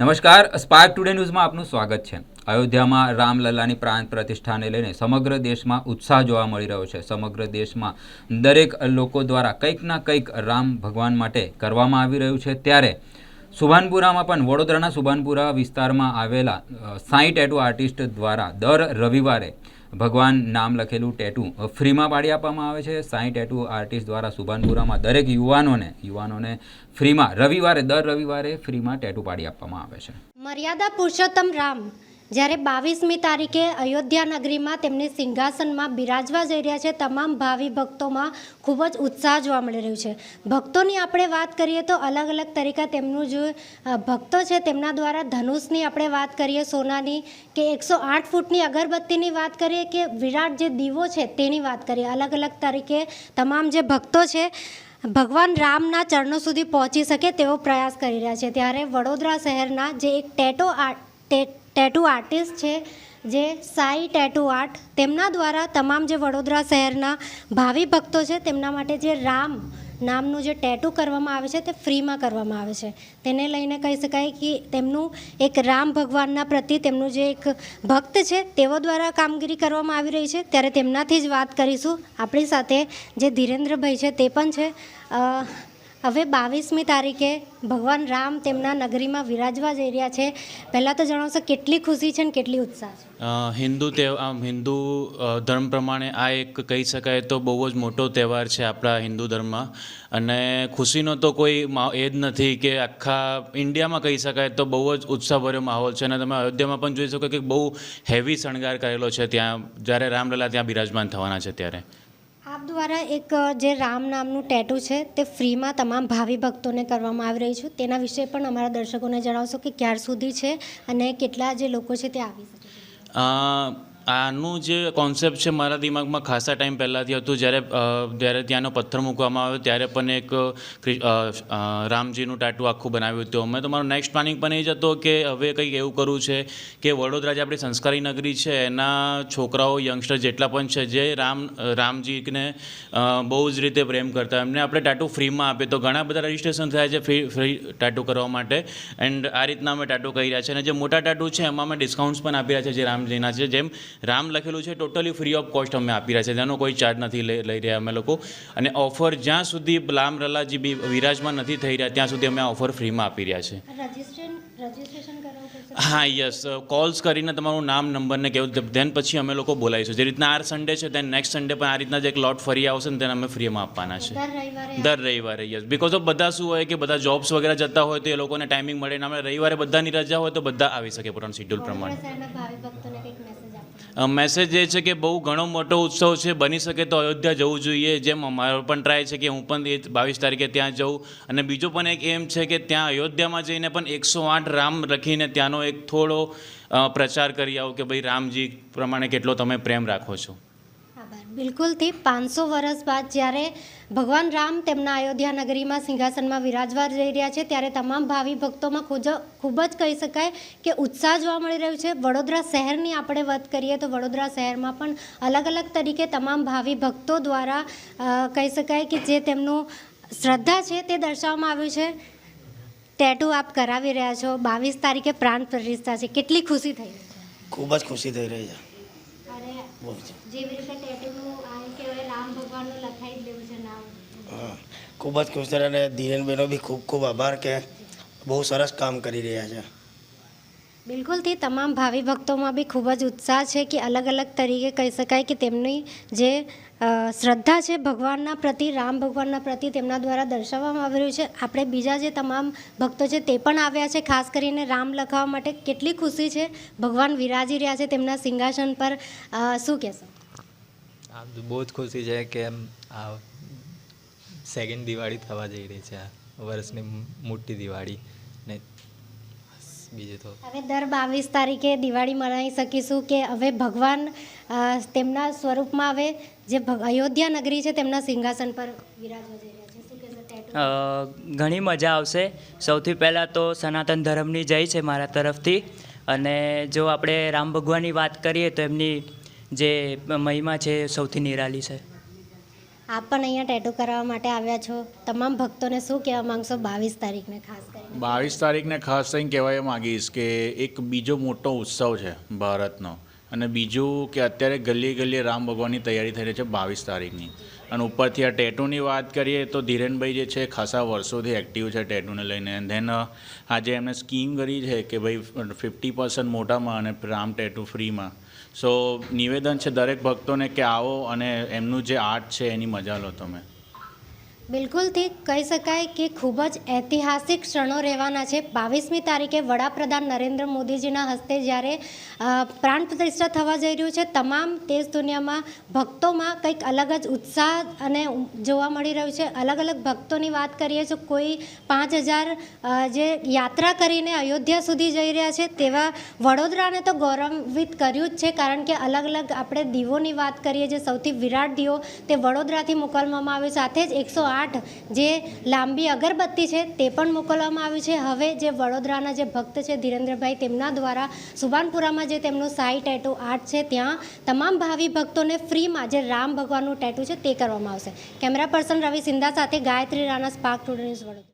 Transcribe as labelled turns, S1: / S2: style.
S1: નમસ્કાર spark today ન્યૂઝમાં આપનું સ્વાગત છે. અયોધ્યામાં રામલલ્લાની પ્રાણ પ્રતિષ્ઠાને લઈને સમગ્ર દેશમાં ઉત્સાહ જોવા મળી રહ્યો છે. સમગ્ર દેશમાં દરેક લોકો દ્વારા કંઈક ના કંઈક રામ ભગવાન માટે કરવામાં આવી રહ્યું છે. ત્યારે સુભાનપુરામાં પણ, વડોદરાના સુભાનપુરા વિસ્તારમાં આવેલા સાઈટ સાઈ ટેટુ આર્ટિસ્ટ દ્વારા દર રવિવારે ભગવાન નામ લખેલું ટેટુ ફ્રીમાં પાડી આપવામાં આવે છે. સાંઈ ટેટુ આર્ટિસ્ટ દ્વારા સુભાનપુરામાં દરેક યુવાનોને યુવાનોને ફ્રીમાં, રવિવારે, દર રવિવારે ફ્રીમાં ટેટુ પાડી આપવામાં આવે છે.
S2: મર્યાદા પુરુષોત્તમ રામ. જ્યારે બાવીસમી તારીખે અયોધ્યા નગરીમાં તેમની સિંહાસનમાં બિરાજવા જઈ રહ્યા છે, તમામ ભાવિ ભક્તોમાં ખૂબ જ ઉત્સાહ જોવા મળી રહ્યું છે. ભક્તોની આપણે વાત કરીએ તો અલગ અલગ તરીકે તેમનું જે ભક્તો છે તેમના દ્વારા ધનુષની આપણે વાત કરીએ, સોનાની કે એકસો આઠ ફૂટની અગરબત્તીની વાત કરીએ કે વિરાટ જે દીવો છે તેની વાત કરીએ. અલગ અલગ તરીકે તમામ જે ભક્તો છે, ભગવાન રામના ચરણો સુધી પહોંચી શકે તેવો પ્રયાસ કરી રહ્યા છે. ત્યારે વડોદરા શહેરના જે એક ટેટો આર્ટ ટેટુ આર્ટિસ્ટ છે, જે સાઈ ટેટુ આર્ટ તેમના દ્વારા તમામ જે વડોદરા શહેરના ભાવિ ભક્તો છે, તેમના માટે જે રામ નામનું જે ટેટુ કરવામાં આવે છે, તે ફ્રીમાં કરવામાં આવે છે. તેને લઈને કહી શકાય કે તેમનું એક રામ ભગવાનના પ્રતિ તેમનું જે એક ભક્ત છે, તેઓ દ્વારા કામગીરી કરવામાં આવી રહી છે. ત્યારે તેમનાથી જ વાત કરીશું. આપણી સાથે જે ધીરેન્દ્રભાઈ છે, તે પણ છે. હવે બાવીસમી તારીખે ભગવાન રામ તેમના નગરીમાં વિરાજવા જઈ રહ્યા છે. પહેલાં તો જણાવશો કેટલી ખુશી છે ને કેટલી ઉત્સાહ છે?
S3: હિન્દુ તહેવાર હિન્દુ ધર્મ પ્રમાણે આ એક કહી શકાય તો બહુ જ મોટો તહેવાર છે આપણા હિન્દુ ધર્મમાં. અને ખુશીનો તો કોઈ એ જ નથી કે આખા ઇન્ડિયામાં કહી શકાય તો બહુ જ ઉત્સાહભર્યો માહોલ છે. અને તમે અયોધ્યામાં પણ જોઈ શકો કે બહુ હેવી શણગાર કરેલો છે ત્યાં, જ્યારે રામલલા ત્યાં બિરાજમાન થવાના છે ત્યારે.
S2: આપ દ્વારા એક જે રામ નામનું ટેટુ છે તે ફ્રીમાં તમામ ભાવિ ભક્તોને કરવામાં આવી રહ્યું છે. તેના વિશે પણ અમારા દર્શકોને જણાવશો કે ક્યાર સુધી છે અને કેટલા જે લોકો છે તે આવી શકે
S3: આનું જે કોન્સેપ્ટ છે મારા દિમાગમાં ખાસા ટાઈમ પહેલાંથી હતું. જ્યારે જ્યારે ત્યાંનો પથ્થર મૂકવામાં આવ્યો, ત્યારે પણ એક રામજીનું ટાટુ આખું બનાવ્યું હતું. અમે તો મારું નેક્સ્ટ પ્લાનિંગ પણ એ જ હતો કે હવે કંઈક એવું કરવું છે કે વડોદરા જે આપણી સંસ્કારી નગરી છે, એના છોકરાઓ યંગસ્ટર જેટલા પણ છે, જે રામ રામજીને બહુ જ રીતે પ્રેમ કરતા. એમને આપણે ટાટુ ફ્રીમાં આપીએ. તો ઘણા બધા રજિસ્ટ્રેશન થયા છે ફ્રી ફ્રી ટાટુ કરવા માટે. એન્ડ આ રીતના અમે ટાટુ કરી રહ્યા છે. અને જે મોટા ટાટુ છે, એમાં અમે ડિસ્કાઉન્ટ્સ પણ આપી રહ્યા છે જે રામજીના છે. જેમ રામ લખેલું છે ટોટલી ફ્રી ઓફ કોસ્ટ અમે આપી રહ્યા છે તેનો કોઈ ચાર્જ નથી લઈ લઈ રહ્યા અમે લોકો. અને ઓફર જ્યાં સુધી રામ લલાજી બી વિરાજમાં નથી થઈ રહ્યા ત્યાં સુધી અમે ઓફર ફ્રીમાં આપી રહ્યા છે
S2: રજિસ્ટ્રેશન રજિસ્ટ્રેશન કરાવવું પડશે?
S3: હા યસ કોલ્સ કરીને તમારું નામ નંબરને કેવું ધેન પછી અમે લોકો બોલાવીશું. જે રીતના આ સન્ડે છે તેને નેક્સ્ટ સન્ડે પણ આ રીતના જે એક લોટ ફરી આવશે ને તેને અમે ફ્રીમાં આપવાના છે
S2: દર રવિવારે
S3: યસ બિકોઝ ઓફ બધા શું હોય કે બધા જોબ્સ વગેરે જતા હોય તો એ લોકોને ટાઈમિંગ મળે ને અમે રવિવારે બધાની રજા હોય તો બધા આવી શકે પોતાનું શેડ્યુલ પ્રમાણે
S2: વડોદરા શહેરના ભાવિ ભક્તોને કંઈક મેસેજ
S3: એ છે કે બહુ ઘણો મોટો ઉત્સવ છે. બની શકે તો અયોધ્યા જવું જોઈએ. જેમ અમારો પણ ટ્રાય છે કે હું પણ એ બાવીસ તારીખે ત્યાં જઉં. અને બીજું પણ એક એમ છે કે ત્યાં અયોધ્યામાં જઈને પણ એકસો આઠ રામ લખીને ત્યાંનો એક થોડો પ્રચાર કરી આવો કે ભાઈ રામજી પ્રમાણે કેટલો તમે પ્રેમ રાખો છો.
S2: બિલકુલથી પાંચસો વર્ષ બાદ જ્યારે ભગવાન રામ તેમના અયોધ્યા નગરીમાં સિંહાસનમાં વિરાજવા જઈ રહ્યા છે ત્યારે તમામ ભાવિ ભક્તોમાં ખૂબ જ ખૂબ જ કહી શકાય કે ઉત્સાહ જોવા મળી રહ્યું છે. વડોદરા શહેરની આપણે વાત કરીએ તો વડોદરા શહેરમાં પણ અલગ અલગ તરીકે તમામ ભાવિ ભક્તો દ્વારા કહી શકાય કે જે તેમનું શ્રદ્ધા છે તે દર્શાવવામાં આવ્યું છે. ટેટુ આપ કરાવી રહ્યા છો. બાવીસ તારીખે પ્રાણ પ્રતિષ્ઠા છે. કેટલી ખુશી થઈ?
S4: ખૂબ જ ખુશી થઈ રહી છે.
S2: જેવી રીતે ટેટુનું આ કહેવાય રામ ભગવાનનું લખાઈ જ દેવું છે નામ
S4: હા ખૂબ જ ખુશ થઈ અને ધીરેનબેનો બી ખૂબ ખૂબ આભાર કે બહુ સરસ કામ કરી રહ્યા છે.
S2: બિલકુલથી તમામ ભાવિ ભક્તોમાં બી ખૂબ જ ઉત્સાહ છે કે અલગ અલગ તરીકે કહી શકાય કે તેમની જે શ્રદ્ધા છે ભગવાનના પ્રતિ રામ ભગવાનના પ્રતિ તેમના દ્વારા દર્શાવવામાં આવી રહ્યું છે. આપણે બીજા જે તમામ ભક્તો છે તે પણ આવ્યા છે. ખાસ કરીને રામ લખાવવા માટે કેટલી ખુશી છે. ભગવાન વિરાજી રહ્યા છે તેમના સિંહાસન પર. શું કહેશો?
S5: આમ બહુ જ ખુશી છે કે સેકન્ડ દિવાળી થવા જઈ રહી છે આ વર્ષની મોટી દિવાળી ને બસ બીજું તો.
S2: હવે દર બાવીસ તારીખે દિવાળી મનાવી શકીશું કે હવે ભગવાન તેમના સ્વરૂપમાં હવે જે ભગ- અયોધ્યા નગરી છે તેમના સિંહાસન પર વિરાજવા જઈ રહ્યા છે.
S6: ઘણી મજા આવશે. સૌથી પહેલાં તો સનાતન ધર્મની જય છે મારા તરફથી. અને જો આપણે રામ ભગવાનની વાત કરીએ તો એમની જે મહિમા છે એ સૌથી નિરાલી છે.
S2: આપ પણ અહીંયા ટેટુ કરાવવા માટે આવ્યા છો. તમામ ભક્તોને શું કહેવા માંગશો બાવીસ તારીખને ખાસ કરીને?
S7: બાવીસ તારીખને ખાસ થઈને કહેવાય માગીશ કે એક બીજો મોટો ઉત્સવ છે ભારતનો. અને બીજું કે અત્યારે ગલીએ ગલીએ રામ ભગવાનની તૈયારી થઈ રહી છે બાવીસ તારીખની. અને ઉપરથી આ ટેટુની વાત કરીએ તો ધીરેનભાઈ જે છે ખાસા વર્ષોથી એક્ટિવ છે ટેટુને લઈને. ધેન આજે એમને સ્કીમ કરી છે કે ભાઈ ફિફ્ટી પર્સન્ટ મોટામાં અને રામ ટેટુ ફ્રીમાં સો નિવેદન છે દરેક ભક્તોને કે આવો અને એમનું જે આર્ટ છે, એની મજા લો તમે.
S2: બિલકુલથી કહી શકાય કે ખૂબ જ ઐતિહાસિક ક્ષણો રહેવાના છે. બાવીસમી તારીખે વડાપ્રધાન નરેન્દ્ર મોદીજીના હસ્તે જ્યારે પ્રાણ પ્રતિષ્ઠા થવા જઈ રહ્યું છે, તમામ દેશ દુનિયામાં ભક્તોમાં કંઈક અલગ જ ઉત્સાહ અને જોવા મળી રહ્યું છે. અલગ અલગ ભક્તોની વાત કરીએ તો કોઈ પાંચ હજાર જે યાત્રા કરીને અયોધ્યા સુધી જઈ રહ્યા છે તેવા વડોદરાને તો ગૌરવિત કર્યું જ છે, કારણ કે અલગ અલગ આપણે દીવોની વાત કરીએ જે સૌથી વિરાટ દીવો તે વડોદરાથી મોકલવામાં આવ્યો. સાથે જ એકસો આઠ જે લાંબી અગરબત્તી છે તે પણ મોકલવામાં આવ્યું છે. હવે જે વડોદરાના જે ભક્ત છે ધીરેન્દ્રભાઈ, તેમના દ્વારા સુભાનપુરામાં જે તેમનું સાઈ ટેટુ આર્ટ છે, ત્યાં તમામ ભાવિ ભક્તોને ફ્રીમાં જે રામ ભગવાનનું ટેટુ છે તે કરવામાં આવશે. કેમેરા પર્સન રવિ સિંધા સાથે Gayatri Rana spark today news Vadodara.